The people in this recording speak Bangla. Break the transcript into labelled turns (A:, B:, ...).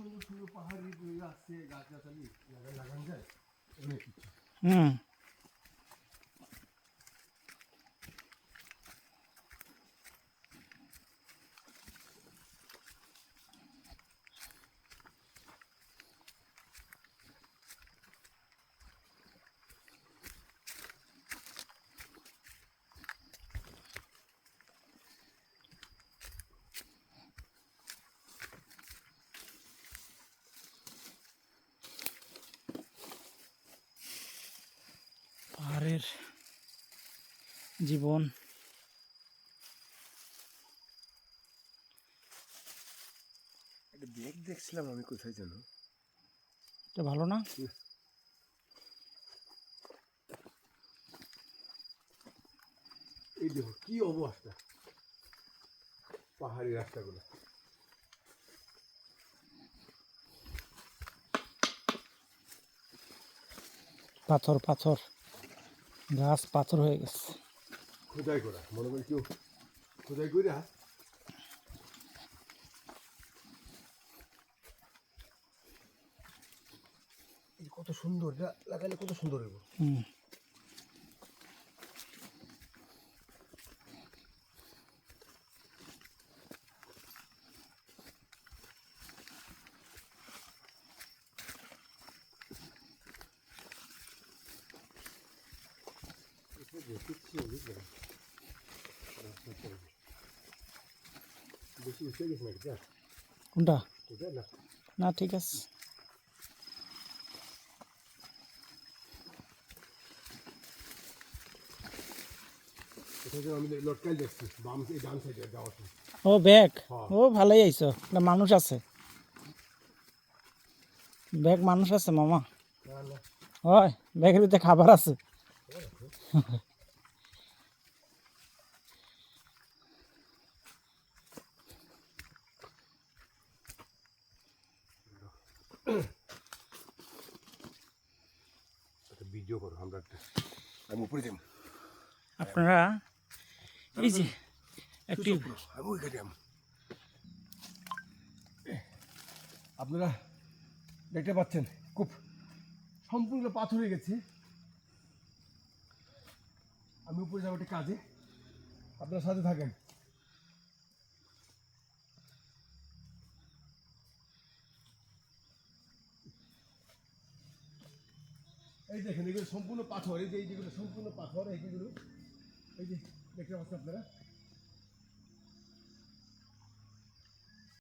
A: সুন্দর সুন্দর পাহাড়ি ইয়ে আছে গাছ গাছালি লাগান লাগান যায় অনেক কিছু
B: হুম পাহাড়ের জীবন।
A: একটা ব্যাগ দেখছিলাম আমি কোথায় যেন।
B: এটা ভালো না?
A: এই দেখো কি অবস্থা। পাহাড়ি রাস্তাগুলো।
B: পাথর পাথর। গাছ পাথর হয়ে গেছে।
A: খোদাই করা মনে করি কেউ খোদাই করে এই কত সুন্দর যা লাগালে কত সুন্দর হইব।
B: হুম।
A: বেশি উঠে গেছে নাকি যা
B: কোনটা?
A: না
B: না ঠিক আছে। ও ব্যাগ?
A: হ্যাঁ।
B: ও ভালোই আইছো। এটা মানুষ আছে। ব্যাগ মানুষ আছে মামা।
A: না না।
B: হয় ব্যাগের ভিতরে খাবার আছে।
A: ভিডিও করো আমরা আমি উপরে যাব
B: আপনারা এই যে একটি
A: আমি ওইখানে আপনারা দেখতে পাচ্ছেন খুব সম্পূর্ণ পাথর হয়ে গেছে। আমি উপরে যাব একটা কাজে। আপনারা সাথে থাকেন। এই দেখেন, এগুলো সম্পূর্ণ পাথর, এই যে, এই যেগুলো সম্পূর্ণ পাথর এইগুলো এই যে, দেখতে পাচ্ছেন আপনারা?